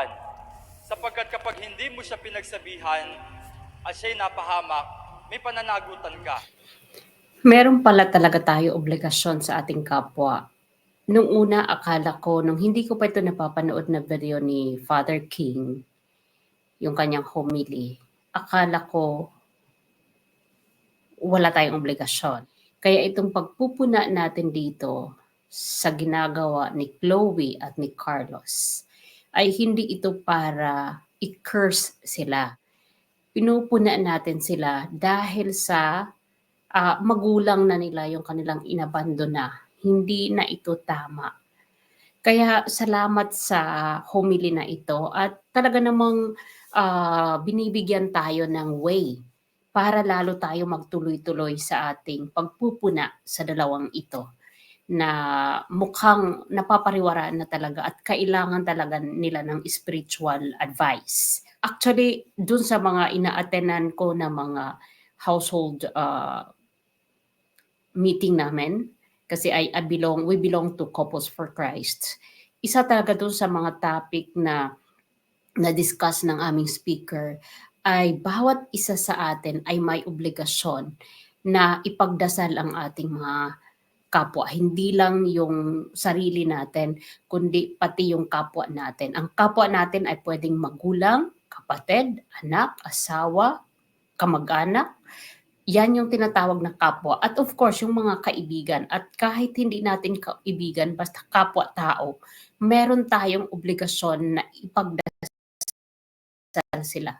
pagsabihan. Sapagkat kapag hindi mo siya pinagsabihan at siya'y napahamak, may pananagutan ka. Meron pala talaga tayo obligasyon sa ating kapwa. Nung una, akala ko, nung hindi ko pa ito napapanood na video ni Father King, yung kanyang homily, akala ko wala tayong obligasyon. Kaya itong pagpupuna natin dito sa ginagawa ni Chloe at ni Carlos ay hindi ito para i-curse sila. Pinupuna natin sila dahil sa ah, magulang na nila yung kanilang inabandona. Hindi na ito tama. Kaya salamat sa homily na ito at talaga namang ah, binibigyan tayo ng way para lalo tayo magtuloy-tuloy sa ating pagpupuna sa dalawang ito na mukhang napapariwaraan na talaga at kailangan talaga nila ng spiritual advice. Actually, dun sa mga ina-attenan ko na mga household uh, meeting namin, kasi I, I belong, we belong to Couples for Christ. Isa talaga dun sa mga topic na na-discuss ng aming speaker ay bawat isa sa atin ay may obligasyon na ipagdasal ang ating mga kapwa. Hindi lang yung sarili natin, kundi pati yung kapwa natin. Ang kapwa natin ay pwedeng magulang, kapatid, anak, asawa, kamag-anak. Yan yung tinatawag na kapwa. At of course, yung mga kaibigan. At kahit hindi natin kaibigan, basta kapwa-tao, meron tayong obligasyon na ipagdasal sila.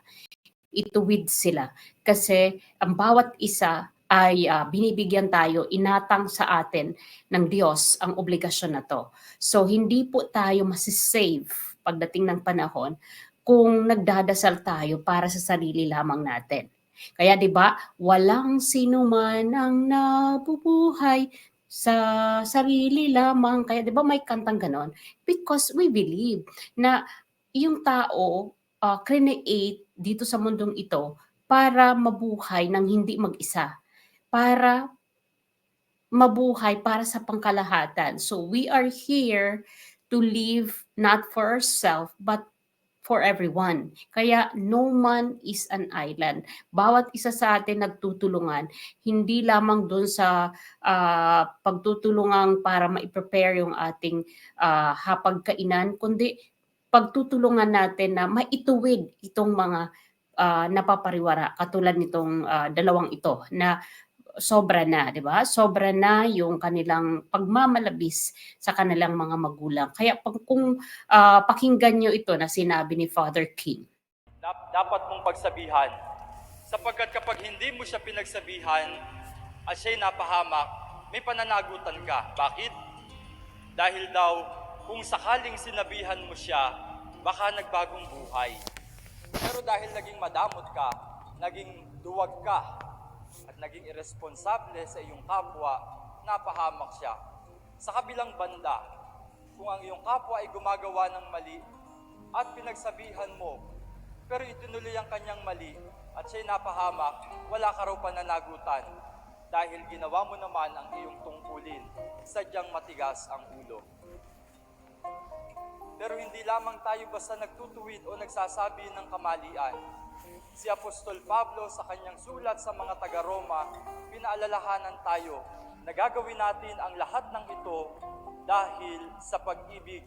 Ituwid sila. Kasi ang bawat isa ay ah, binibigyan tayo, inatang sa atin ng Diyos ang obligasyon na to. So hindi po tayo masisave pagdating ng panahon kung nagdadasal tayo para sa sarili lamang natin. Kaya 'di ba, walang sino man ang nabubuhay sa sarili lamang. Kaya 'di ba may kantang ganon? Because we believe na yung tao uh, create dito sa mundong ito para mabuhay ng hindi mag-isa para mabuhay para sa pangkalahatan. So we are here to live not for ourselves but for everyone. Kaya no man is an island. Bawat isa sa atin nagtutulungan, hindi lamang doon sa uh, pagtutulungan para ma-prepare yung ating uh, hapagkainan, kundi pagtutulungan natin na maituwid itong mga uh, napapariwara katulad nitong uh, dalawang ito na sobra na, 'di ba? Sobra na yung kanilang pagmamalabis sa kanilang mga magulang. Kaya pag kung uh, pakinggan niyo ito na sinabi ni Father King. Dap- dapat mong pagsabihan. Sapagkat kapag hindi mo siya pinagsabihan at siya'y napahamak, may pananagutan ka. Bakit? Dahil daw, kung sakaling sinabihan mo siya, baka nagbagong buhay. Pero dahil naging madamot ka, naging duwag ka, naging irresponsable sa iyong kapwa, napahamak siya. Sa kabilang banda, kung ang iyong kapwa ay gumagawa ng mali at pinagsabihan mo, pero itinuloy ang kanyang mali at siya'y napahamak, wala ka raw pananagutan dahil ginawa mo naman ang iyong tungkulin, sadyang matigas ang ulo. Pero hindi lamang tayo basta nagtutuwid o nagsasabi ng kamalian, si Apostol Pablo sa kanyang sulat sa mga taga-Roma, pinaalalahanan tayo na gagawin natin ang lahat ng ito dahil sa pag-ibig.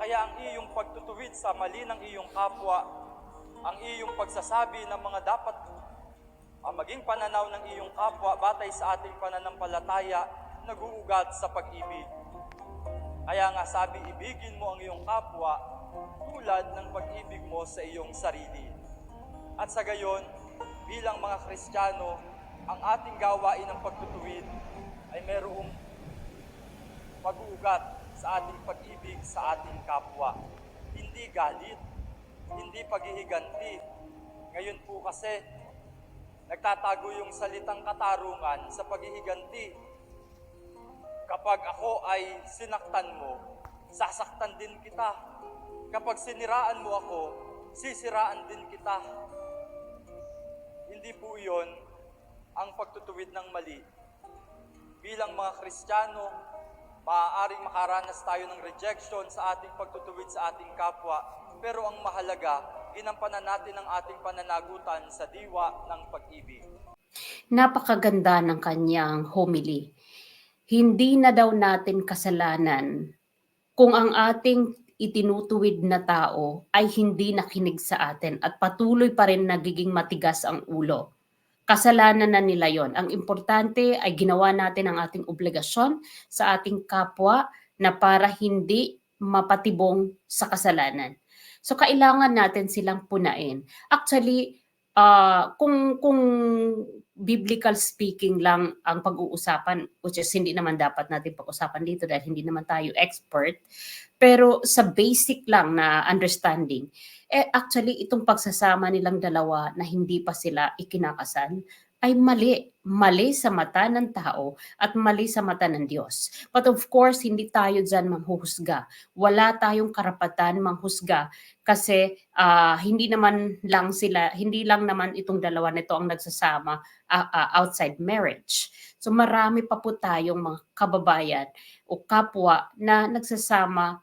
Kaya ang iyong pagtutuwid sa mali ng iyong kapwa, ang iyong pagsasabi ng mga dapat ang maging pananaw ng iyong kapwa batay sa ating pananampalataya, nag-uugat sa pag-ibig. Kaya nga sabi, ibigin mo ang iyong kapwa tulad ng pag-ibig mo sa iyong sarili. At sa gayon, bilang mga Kristiyano, ang ating gawain ng pagtutuwid ay mayroong pag-uugat sa ating pag-ibig sa ating kapwa. Hindi galit, hindi paghihiganti. Ngayon po kasi, nagtatago yung salitang katarungan sa paghihiganti. Kapag ako ay sinaktan mo, sasaktan din kita. Kapag siniraan mo ako, sisiraan din kita. Hindi po iyon ang pagtutuwid ng mali. Bilang mga Kristiyano, Maaaring makaranas tayo ng rejection sa ating pagtutuwid sa ating kapwa, pero ang mahalaga, ginampanan natin ang ating pananagutan sa diwa ng pag-ibig. Napakaganda ng kanyang homily. Hindi na daw natin kasalanan kung ang ating itinutuwid na tao ay hindi nakinig sa atin at patuloy pa rin nagiging matigas ang ulo. Kasalanan na nila yon. Ang importante ay ginawa natin ang ating obligasyon sa ating kapwa na para hindi mapatibong sa kasalanan. So kailangan natin silang punain. Actually, ah, kung kung biblical speaking lang ang pag-uusapan, which is hindi naman dapat natin pag-usapan dito dahil hindi naman tayo expert, pero sa basic lang na understanding, eh actually itong pagsasama nilang dalawa na hindi pa sila ikinakasal ay mali. Mali sa mata ng tao at mali sa mata ng Diyos. But of course, hindi tayo dyan manghuhusga. Wala tayong karapatan manghusga kasi ah, hindi naman lang sila, hindi lang naman itong dalawa nito ang nagsasama ah, ah, outside marriage. So marami pa po tayong mga kababayan o kapwa na nagsasama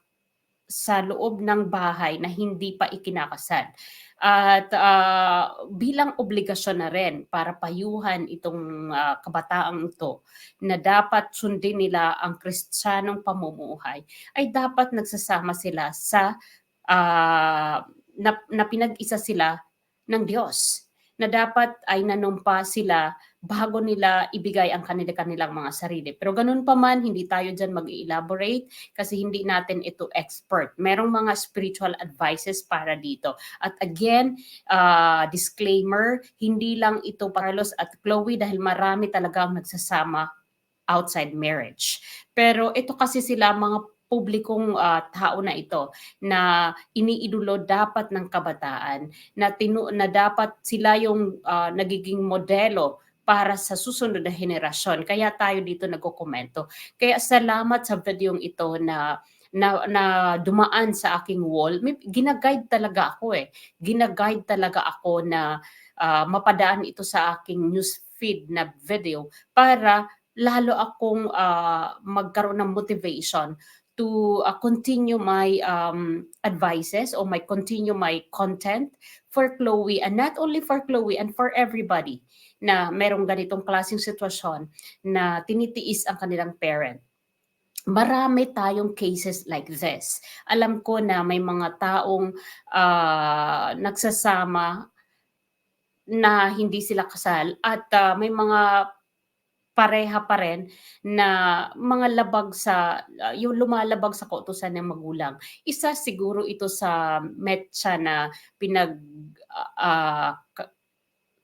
sa loob ng bahay na hindi pa ikinakasal. At ah, bilang obligasyon na rin para payuhan itong ah, kabataang ito na dapat sundin nila ang kristyanong pamumuhay, ay dapat nagsasama sila sa ah, na, na pinag-isa sila ng Diyos na dapat ay nanumpa sila bago nila ibigay ang kanila-kanilang mga sarili. Pero ganun pa man, hindi tayo dyan mag-elaborate kasi hindi natin ito expert. Merong mga spiritual advices para dito. At again, uh, disclaimer, hindi lang ito Carlos at Chloe dahil marami talaga ang nagsasama outside marriage. Pero ito kasi sila mga publikong ah, tao na ito na iniidulo dapat ng kabataan na tinu- na dapat sila yung ah, nagiging modelo para sa susunod na henerasyon. Kaya tayo dito nagkokomento. Kaya salamat sa videong ito na na, na dumaan sa aking wall. May, ginaguide talaga ako eh. Ginaguide talaga ako na ah, mapadaan ito sa aking news feed na video para lalo akong ah, magkaroon ng motivation to uh, continue my um, advices or my continue my content for Chloe and not only for Chloe and for everybody na merong ganitong klaseng sitwasyon na tinitiis ang kanilang parent. Marami tayong cases like this. Alam ko na may mga taong ah, nagsasama na hindi sila kasal at ah, may mga pareha pa rin na mga labag sa ah, yung lumalabag sa kautusan ng magulang. Isa siguro ito sa metsa na pinag ka-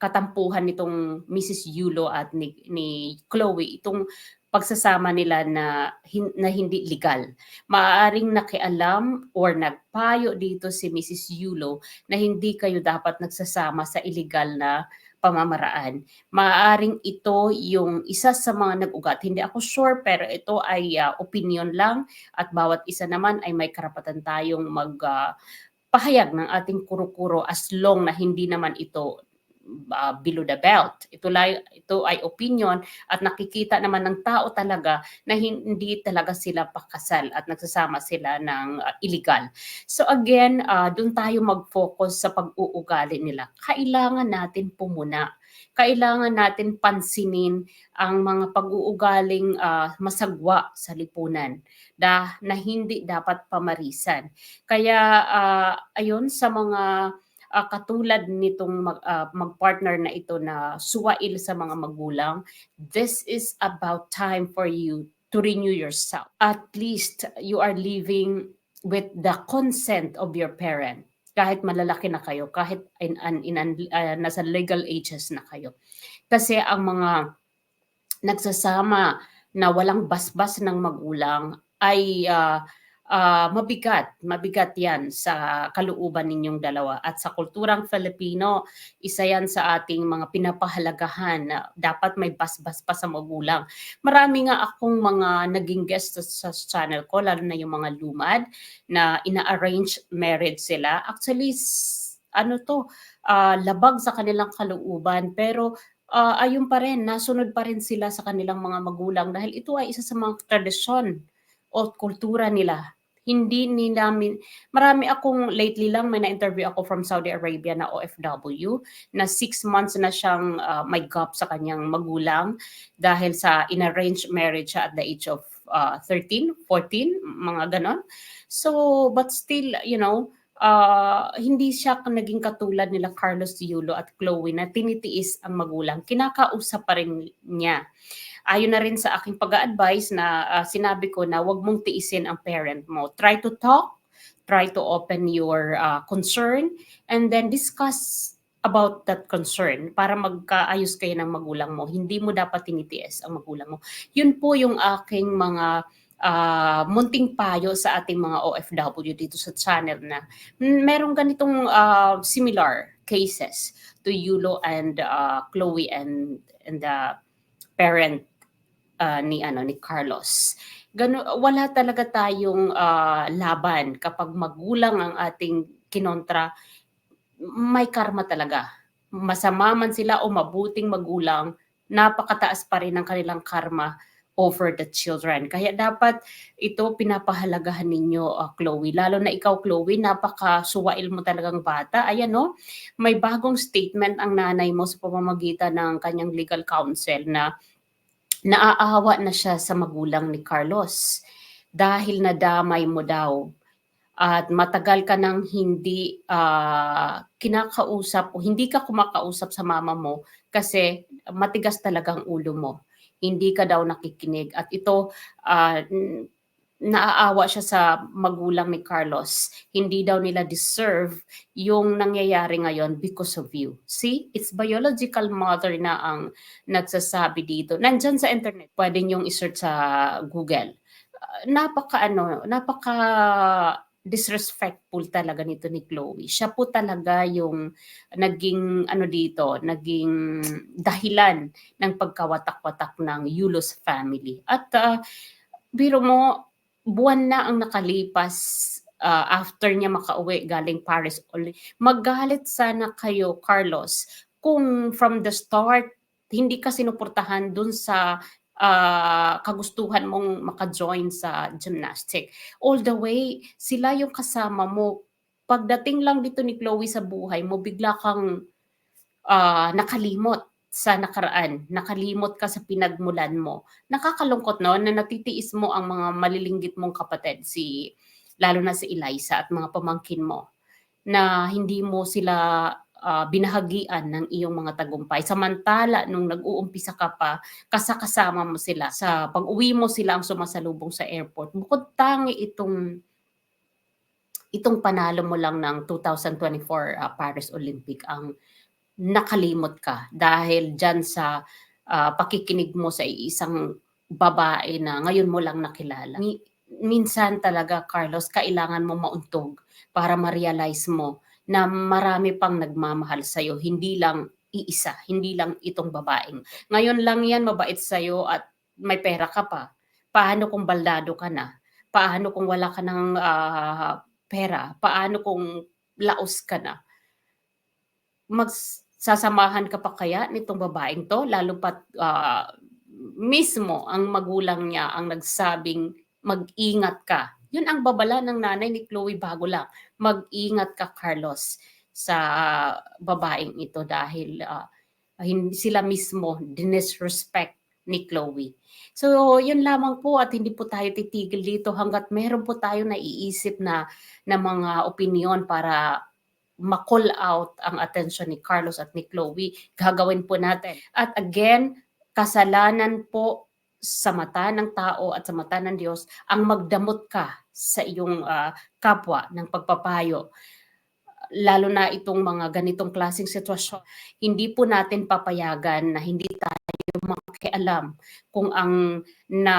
katampuhan nitong Mrs. Yulo at ni, ni Chloe itong pagsasama nila na, hin- na hindi legal. Maaaring nakialam or nagpayo dito si Mrs. Yulo na hindi kayo dapat nagsasama sa illegal na pamamaraan. Maaaring ito yung isa sa mga nag-ugat. Hindi ako sure pero ito ay ah, opinion lang at bawat isa naman ay may karapatan tayong mag ah, pahayag ng ating kuro-kuro as long na hindi naman ito ah, below the belt. Ito, lai- ito ay opinion at nakikita naman ng tao talaga na hindi talaga sila pakasal at nagsasama sila ng ah, illegal. So again, uh, doon tayo mag-focus sa pag-uugali nila. Kailangan natin pumuna. Kailangan natin pansinin ang mga pag-uugaling ah, masagwa sa lipunan da, na hindi dapat pamarisan. Kaya ah, ayun sa mga ah, katulad nitong mag, ah, mag-partner na ito na suwail sa mga magulang, this is about time for you to renew yourself. At least you are living with the consent of your parent kahit malalaki na kayo, kahit in, in, in, ah, nasa legal ages na kayo. Kasi ang mga nagsasama na walang basbas ng magulang ay ah, ah, mabigat, mabigat yan sa kalooban ninyong dalawa. At sa kulturang Filipino, isa yan sa ating mga pinapahalagahan na dapat may basbas pa sa magulang. Marami nga akong mga naging guest sa, channel ko, lalo na yung mga lumad, na ina-arrange marriage sila. Actually, ano to, ah, labag sa kanilang kalooban, pero ah, ayun pa rin, nasunod pa rin sila sa kanilang mga magulang dahil ito ay isa sa mga tradisyon o kultura nila. Hindi ni namin, marami akong lately lang may na-interview ako from Saudi Arabia na OFW na six months na siyang uh, may gap sa kanyang magulang dahil sa in-arranged marriage siya at the age of uh, 13, 14, mga ganon. So, but still, you know, uh, hindi siya naging katulad nila Carlos Yulo at Chloe na tinitiis ang magulang. Kinakausap pa rin niya. Ayon na rin sa aking pag-advise na uh, sinabi ko na wag mong tiisin ang parent mo. Try to talk, try to open your uh, concern, and then discuss about that concern para magkaayos kayo ng magulang mo. Hindi mo dapat tinitiis ang magulang mo. Yun po yung aking mga uh, munting payo sa ating mga OFW dito sa channel na merong ganitong uh, similar cases to Yulo and uh, Chloe and and the parent uh, ni ano ni Carlos. Gano wala talaga tayong uh, laban kapag magulang ang ating kinontra may karma talaga. Masama man sila o mabuting magulang, napakataas pa rin ang kanilang karma over the children. Kaya dapat ito pinapahalagahan ninyo, uh, Chloe. Lalo na ikaw, Chloe, napaka-suwail mo talagang bata. Ayan, no? May bagong statement ang nanay mo sa pamamagitan ng kanyang legal counsel na naaawa na siya sa magulang ni Carlos dahil nadamay mo daw at matagal ka nang hindi uh, kinakausap o hindi ka kumakausap sa mama mo kasi matigas talagang ulo mo. Hindi ka daw nakikinig at ito uh, naaawa siya sa magulang ni Carlos. Hindi daw nila deserve yung nangyayari ngayon because of you. See, it's biological mother na ang nagsasabi dito. Nandyan sa internet, pwede niyong isearch sa Google. Uh, napaka ano, napaka disrespectful talaga nito ni Chloe. Siya po talaga yung naging ano dito, naging dahilan ng pagkawatak-watak ng Yulos family. At uh, biro mo, buwan na ang nakalipas uh, after niya makauwi galing Paris. Magalit sana kayo, Carlos, kung from the start, hindi ka sinuportahan dun sa uh, kagustuhan mong maka-join sa gymnastic. All the way, sila yung kasama mo. Pagdating lang dito ni Chloe sa buhay mo, bigla kang uh, nakalimot sa nakaraan, nakalimot ka sa pinagmulan mo. Nakakalungkot no na natitiis mo ang mga malilinggit mong kapatid si lalo na si Eliza at mga pamangkin mo na hindi mo sila uh, binahagian ng iyong mga tagumpay. Samantala, nung nag-uumpisa ka pa, kasakasama mo sila. Sa pag-uwi mo sila ang sumasalubong sa airport. Bukod tangi itong itong panalo mo lang ng 2024 uh, Paris Olympic ang nakalimot ka dahil dyan sa uh, pakikinig mo sa isang babae na ngayon mo lang nakilala. Mi- minsan talaga, Carlos, kailangan mo mauntog para ma-realize mo na marami pang nagmamahal sa'yo, hindi lang iisa, hindi lang itong babaeng. Ngayon lang yan, mabait sa'yo at may pera ka pa. Paano kung baldado ka na? Paano kung wala ka ng uh, pera? Paano kung laos ka na? Magsasamahan ka pa kaya nitong babaeng to? Lalo pat uh, mismo ang magulang niya ang nagsabing mag-ingat ka. Yun ang babala ng nanay ni Chloe bago lang. Mag-ingat ka, Carlos, sa babaeng ito dahil uh, hindi sila mismo dinisrespect ni Chloe. So, yun lamang po at hindi po tayo titigil dito hanggat meron po tayo naiisip na, na mga opinion para ma-call out ang attention ni Carlos at ni Chloe, gagawin po natin. At again, kasalanan po sa mata ng tao at sa mata ng Diyos ang magdamot ka sa iyong uh, kapwa ng pagpapayo. Lalo na itong mga ganitong klaseng sitwasyon, hindi po natin papayagan na hindi tayo makialam kung ang na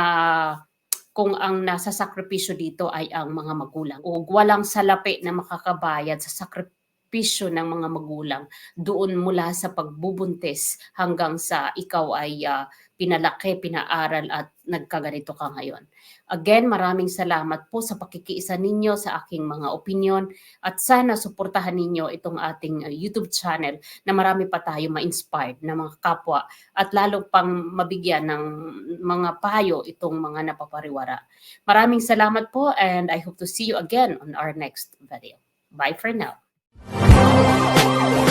kung ang nasa sakripisyo dito ay ang mga magulang. O walang salapi na makakabayad sa sakripisyo sakripisyo ng mga magulang doon mula sa pagbubuntis hanggang sa ikaw ay ah, pinalaki, pinaaral at nagkaganito ka ngayon. Again, maraming salamat po sa pakikiisa ninyo sa aking mga opinion at sana suportahan ninyo itong ating uh, YouTube channel na marami pa tayo ma-inspired na mga kapwa at lalo pang mabigyan ng mga payo itong mga napapariwara. Maraming salamat po and I hope to see you again on our next video. Bye for now. Oh, oh.